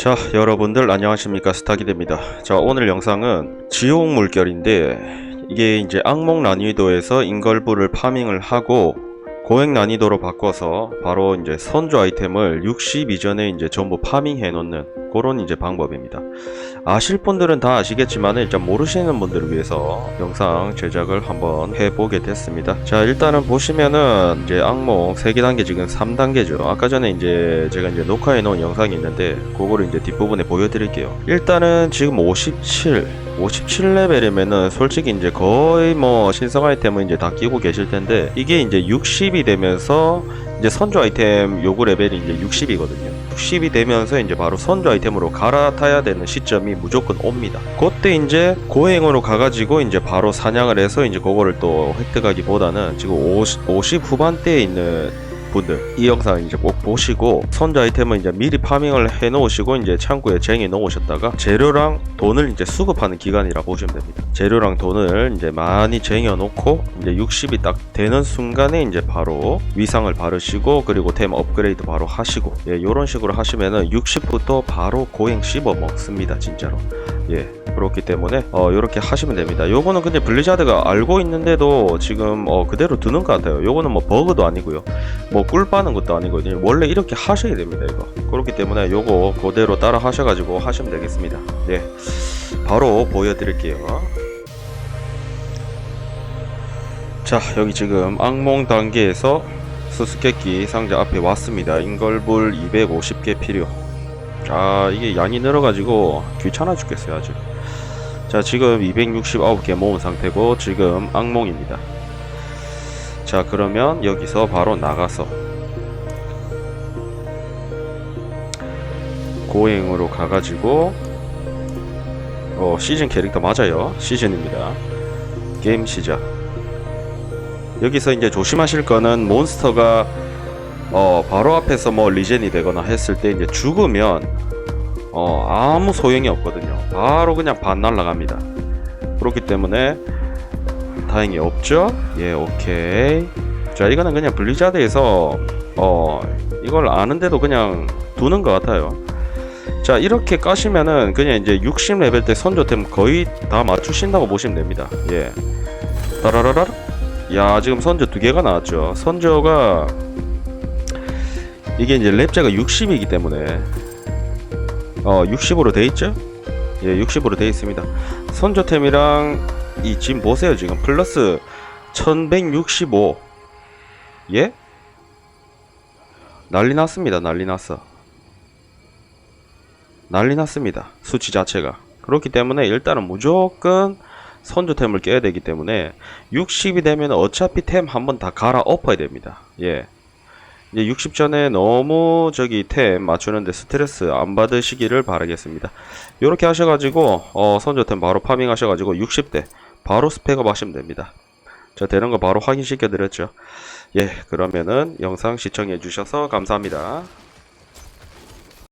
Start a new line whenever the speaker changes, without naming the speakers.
자 여러분들 안녕하십니까? 스타기대입니다. 자 오늘 영상은 지옥 물결인데 이게 이제 악몽 난이도에서 인걸부를 파밍을 하고 고액 난이도로 바꿔서 바로 이제 선조 아이템을 60 이전에 이제 전부 파밍해 놓는 그런 이제 방법입니다. 아실 분들은 다 아시겠지만 일단 모르시는 분들을 위해서 영상 제작을 한번 해보게 됐습니다. 자 일단은 보시면은 이제 악몽 3개 단계 지금 3단계죠. 아까 전에 이제 제가 이제 녹화해 놓은 영상이 있는데 그거를 이제 뒷부분에 보여드릴게요. 일단은 지금 57 57레벨이면은 솔직히 이제 거의 뭐 신성 아이템은 이제 다 끼고 계실 텐데 이게 이제 60이 되면서 이제 선조 아이템 요구 레벨이 이제 60이거든요. 60이 되면서 이제 바로 선조 아이템으로 갈아타야 되는 시점이 무조건 옵니다. 그때 이제 고행으로 가가지고 이제 바로 사냥을 해서 이제 그거를 또 획득하기보다는 지금 50, 50 후반대에 있는 분들 이 영상 이제 꼭 보시고 선조 아이템은 이제 미리 파밍을 해 놓으시고 이제 창고에 쟁여 놓으셨다가 재료랑 돈을 이제 수급하는 기간이라 보시면 됩니다. 재료랑 돈을 이제 많이 쟁여 놓고 이제 60이 딱 되는 순간에 이제 바로 위상을 바르시고 그리고 템 업그레이드 바로 하시고 예, 요런 식으로 하시면은 60부터 바로 고행 씹어 먹습니다 진짜로 예 그렇기 때문에 어 요렇게 하시면 됩니다. 요거는 근데 블리자드가 알고 있는데도 지금 어 그대로 두는 것 같아요. 요거는 뭐 버그도 아니고요. 뭐 꿀 빠는 것도 아니거든요 원래 이렇게 하셔야 됩니다 이거. 그렇기 때문에 요거 그대로 따라 하셔가지고 하시면 되겠습니다. 예 바로 보여드릴게요. 자 여기 지금 악몽 단계에서 수수께끼 상자 앞에 왔습니다. 인걸불 250개 필요. 아 이게 양이 늘어가지고 귀찮아 죽겠어요 아주 자 지금 269개 모은 상태고 지금 악몽입니다. 자 그러면 여기서 바로 나가서 고행으로 가가지고 어 시즌 캐릭터 맞아요. 시즌입니다. 게임 시작. 여기서 이제 조심하실 거는 몬스터가 어 바로 앞에서 뭐 리젠이 되거나 했을 때 이제 죽으면 어 아무 소용이 없거든요. 바로 그냥 반 날라갑니다. 그렇기 때문에 다행히 없죠? 예 오케이. 자 이거는 그냥 블리자드에서 어 이걸 아는데도 그냥 두는 것 같아요. 자 이렇게 까시면은 그냥 이제 60레벨 때 선조템 거의 다 맞추신다고 보시면 됩니다. 예. 따라라라 야 지금 선조 두 개가 나왔죠. 선조가 이게 이제 랩자가 60이기 때문에 어 60으로 돼 있죠? 예 60으로 돼 있습니다. 선조템이랑 이 지금 보세요 지금. 플러스 1165 예? 난리 났습니다 난리 났어. 난리 났습니다 수치 자체가. 그렇기 때문에 일단은 무조건 선조템을 깨야 되기 때문에 60이 되면 어차피 템 한 번 다 갈아 엎어야 됩니다. 예 이제 60 전에 너무 저기 템 맞추는데 스트레스 안 받으시기를 바라겠습니다. 이렇게 하셔가지고 어, 선조템 바로 파밍 하셔가지고 60대 바로 스펙업 하시면 됩니다. 자 되는 거 바로 확인시켜 드렸죠. 예 그러면은 영상 시청해 주셔서 감사합니다.